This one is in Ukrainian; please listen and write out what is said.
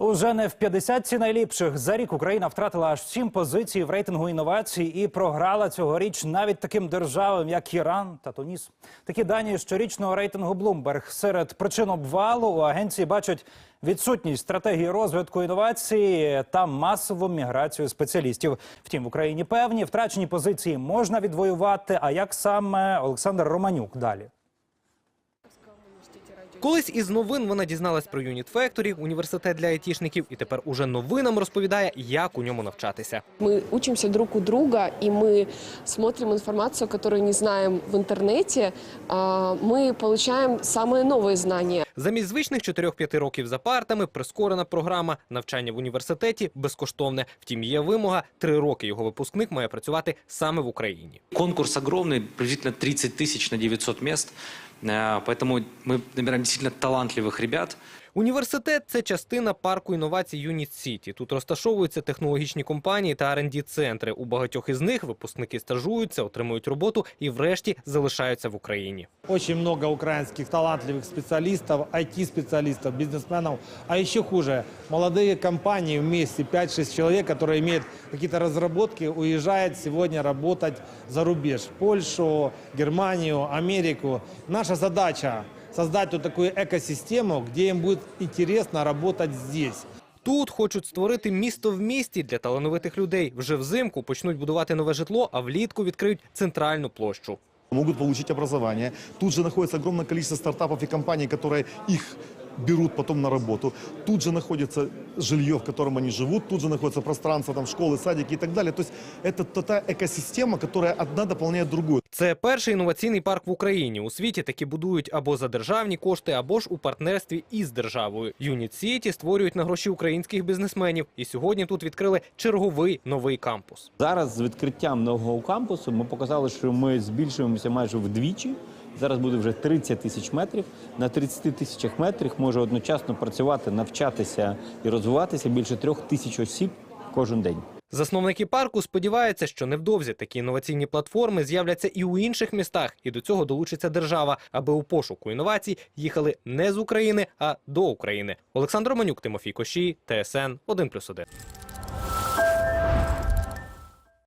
Уже не в 50 найліпших за рік Україна втратила аж сім позицій в рейтингу інновацій і програла цьогоріч навіть таким державам, як Іран та Туніс. Такі дані щорічного рейтингу Bloomberg. Серед причин обвалу у агенції бачать відсутність стратегії розвитку інновацій та масову міграцію спеціалістів. Втім, в Україні певні втрачені позиції можна відвоювати. А як саме Олександр Романюк далі? Колись із новин вона дізналась про Unit Factory, університет для айтішників, і тепер уже новинам розповідає, як у ньому навчатися. Мы учимся друг у друга, и мы смотрим информацию, которую не знаем в интернете. А, Мы получаем самые новые знания. Замість звичних 4-5 років за партами прискорена програма навчання в університеті безкоштовне. Втім, є вимога 3 роки його випускник має працювати саме в Україні. Конкурс огромный, приблизительно 30 тысяч на 900 мест. Э, Поэтому мы набираем действительно талантливых ребят. Університет це частина парку інновацій Unit City. Тут розташовуються технологічні компанії та rd центри. У багатьох із них випускники стажуються, отримують роботу і, врешті, залишаються в Україні. Очень много украинских талантливых специалистов, IT-специалистов, бизнесменов. А еще хуже, молодые компании вместе, 5-6 человек, которые имеют какие-то разработки, уезжают сегодня работать за рубеж. В Польшу, Германию, Америку. Наша задача создать вот такую экосистему, где им будет интересно работать здесь. Тут хочуть створити місто в місті для талановитих людей. Вже взимку почнуть будувати нове житло, а влітку відкриють центральну площу. могут получить образование. Тут же находится огромное количество стартапов и компаний, которые их берут потом на работу. Тут же находится жилье, в котором они живут, тут же находится пространство, там, школы, садики и так далее. То есть это та- та экосистема, которая одна дополняет другую. Це перший інноваційний парк в Україні. У світі такі будують або за державні кошти, або ж у партнерстві із державою. Юніт Сіті створюють на гроші українських бізнесменів. І сьогодні тут відкрили черговий новий кампус. Зараз з відкриттям нового кампусу ми показали, що ми збільшуємося майже вдвічі. Зараз буде вже 30 тисяч метрів. На 30 тисячах метрів може одночасно працювати, навчатися і розвиватися більше трьох тисяч осіб кожен день. Засновники парку сподіваються, що невдовзі такі інноваційні платформи з'являться і у інших містах, і до цього долучиться держава, аби у пошуку інновацій їхали не з України, а до України. Олександр Манюк, Тимофій Кощій, ТСН 1+,1.